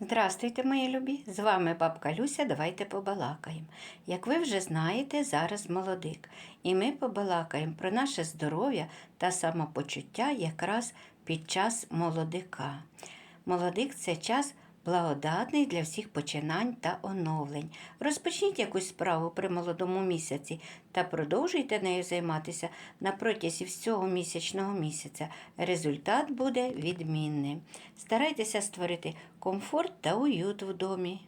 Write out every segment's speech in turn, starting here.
Здравствуйте, мої любі! З вами бабка Люся. Давайте побалакаємо. Як ви вже знаєте, зараз молодик, і ми побалакаємо про наше здоров'я та самопочуття якраз під час молодика. Молодик це час благодатний для всіх починань та оновлень. Розпочніть якусь справу при молодому місяці та продовжуйте нею займатися на протязі всього місячного місяця. Результат буде відмінним. Старайтеся створити комфорт та уют в домі.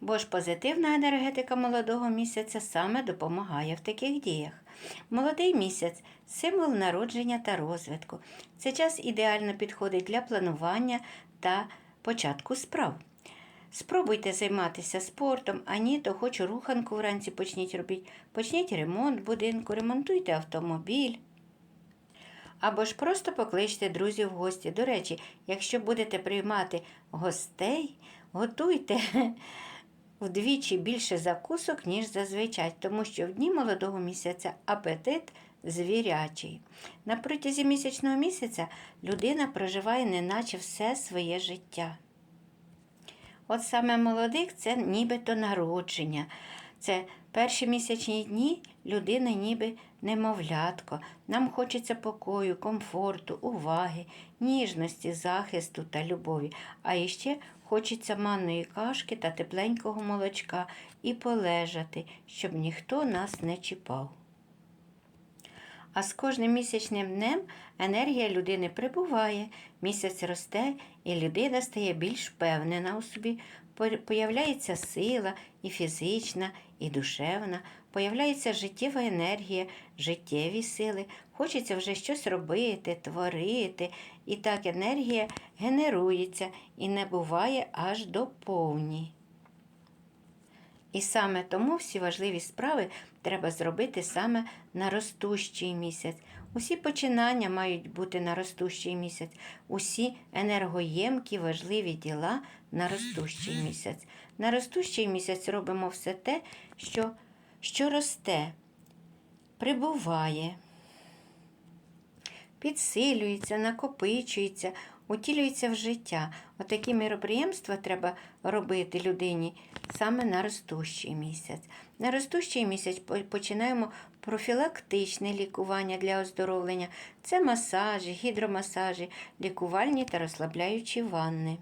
Бо ж позитивна енергетика молодого місяця саме допомагає в таких діях. Молодий місяць символ народження та розвитку. Це час ідеально підходить для планування та початку справ. Спробуйте займатися спортом, а ні, то хоч руханку вранці почніть робити. Почніть ремонт будинку, ремонтуйте автомобіль. Або ж просто покличте друзів в гості. До речі, якщо будете приймати гостей, готуйте вдвічі більше закусок, ніж зазвичай, тому що в дні молодого місяця апетит звірячий. На протязі місячного місяця людина проживає неначе все своє життя. От саме молодик це нібито народження. Це перші місячні дні людина ніби немовлятко. Нам хочеться покою, комфорту, уваги, ніжності, захисту та любові. А іще хочеться манної кашки та тепленького молочка і полежати, щоб ніхто нас не чіпав. А з кожним місячним днем енергія людини прибуває, місяць росте, і людина стає більш впевнена у собі. Появляється сила і фізична, і душевна, появляється життєва енергія, життєві сили. Хочеться вже щось робити, творити. І так енергія генерується і не буває аж до повні. І саме тому всі важливі справи треба зробити саме на ростущий місяць. Усі починання мають бути на ростущий місяць, усі енергоємкі важливі діла на ростущий місяць. На ростущий місяць робимо все те, що, що росте, прибуває, підсилюється, накопичується, утілюється в життя. Отакі міроприємства треба робити людині саме на ростущий місяць. На ростущий місяць починаємо профілактичне лікування для оздоровлення. Це масажі, гідромасажі, лікувальні та розслабляючі ванни.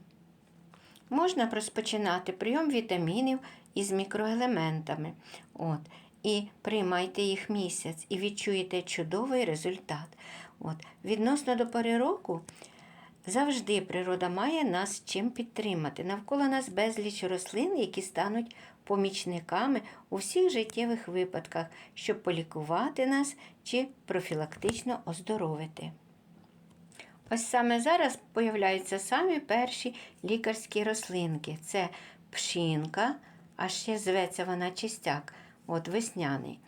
Можна розпочинати прийом вітамінів із мікроелементами. От. І приймайте їх місяць і відчуєте чудовий результат. От. Відносно до пори року, завжди природа має нас чим підтримати. Навколо нас безліч рослин, які стануть помічниками у всіх життєвих випадках, щоб полікувати нас чи профілактично оздоровити. Ось саме зараз появляються самі перші лікарські рослинки. Це пшінка, а ще зветься вона чистяк, от весняний.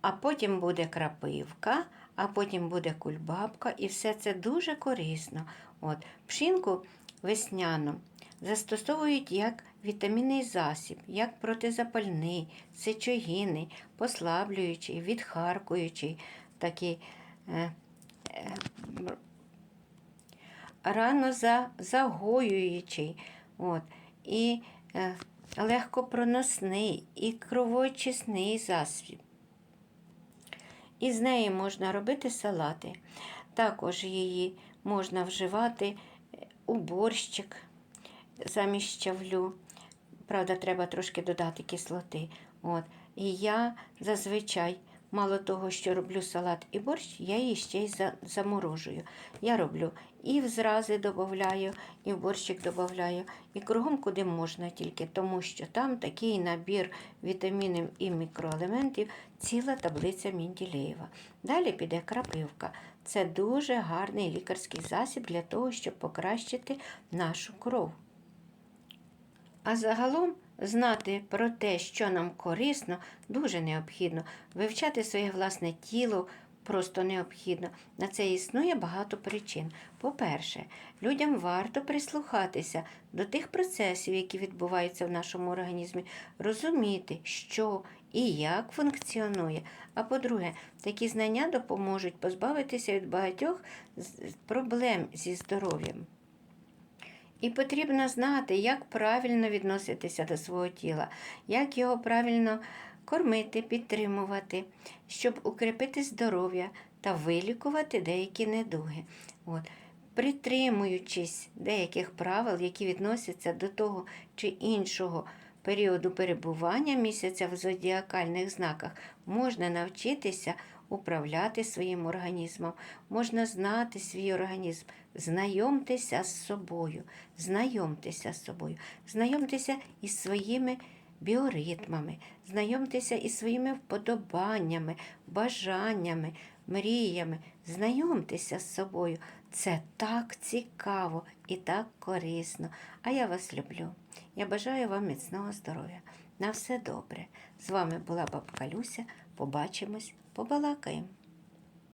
А потім буде крапивка, а потім буде кульбабка, і все це дуже корисно. От, пшінку весняну застосовують як вітамінний засіб, як протизапальний, сечогінний, послаблюючий, відхаркуючий, такий е, е, рано за, загоюючий, от, і е, легкопроносний, і кровоочисний засіб. І з неї можна робити салати. Також її можна вживати у борщик замість щавлю. Правда, треба трошки додати кислоти. От. І я зазвичай, мало того, що роблю салат і борщ, я її ще й заморожую. Я роблю і в зрази додаю, і в борщик додаю, і кругом куди можна тільки, тому що там такий набір вітамінів і мікроелементів, ціла таблиця Мінділеєва. Далі піде крапивка. Це дуже гарний лікарський засіб для того, щоб покращити нашу кров. А загалом знати про те, що нам корисно, дуже необхідно. Вивчати своє власне тіло просто необхідно. На це існує багато причин. По-перше, людям варто прислухатися до тих процесів, які відбуваються в нашому організмі, розуміти, що і як функціонує. А по-друге, такі знання допоможуть позбавитися від багатьох проблем зі здоров'ям. І потрібно знати, як правильно відноситися до свого тіла, як його правильно кормити, підтримувати, щоб укріпити здоров'я та вилікувати деякі недуги. От. Притримуючись деяких правил, які відносяться до того чи іншого періоду перебування місяця в зодіакальних знаках, можна навчитися управляти своїм організмом, можна знати свій організм, знайомтеся з собою, знайомтеся з собою, знайомтеся із своїми біоритмами, знайомтеся із своїми вподобаннями, бажаннями, мріями, знайомтеся з собою. Це так цікаво і так корисно. А я вас люблю. Я бажаю вам міцного здоров'я. На все добре. З вами була бабка Люся. Побачимось, побалакаємо.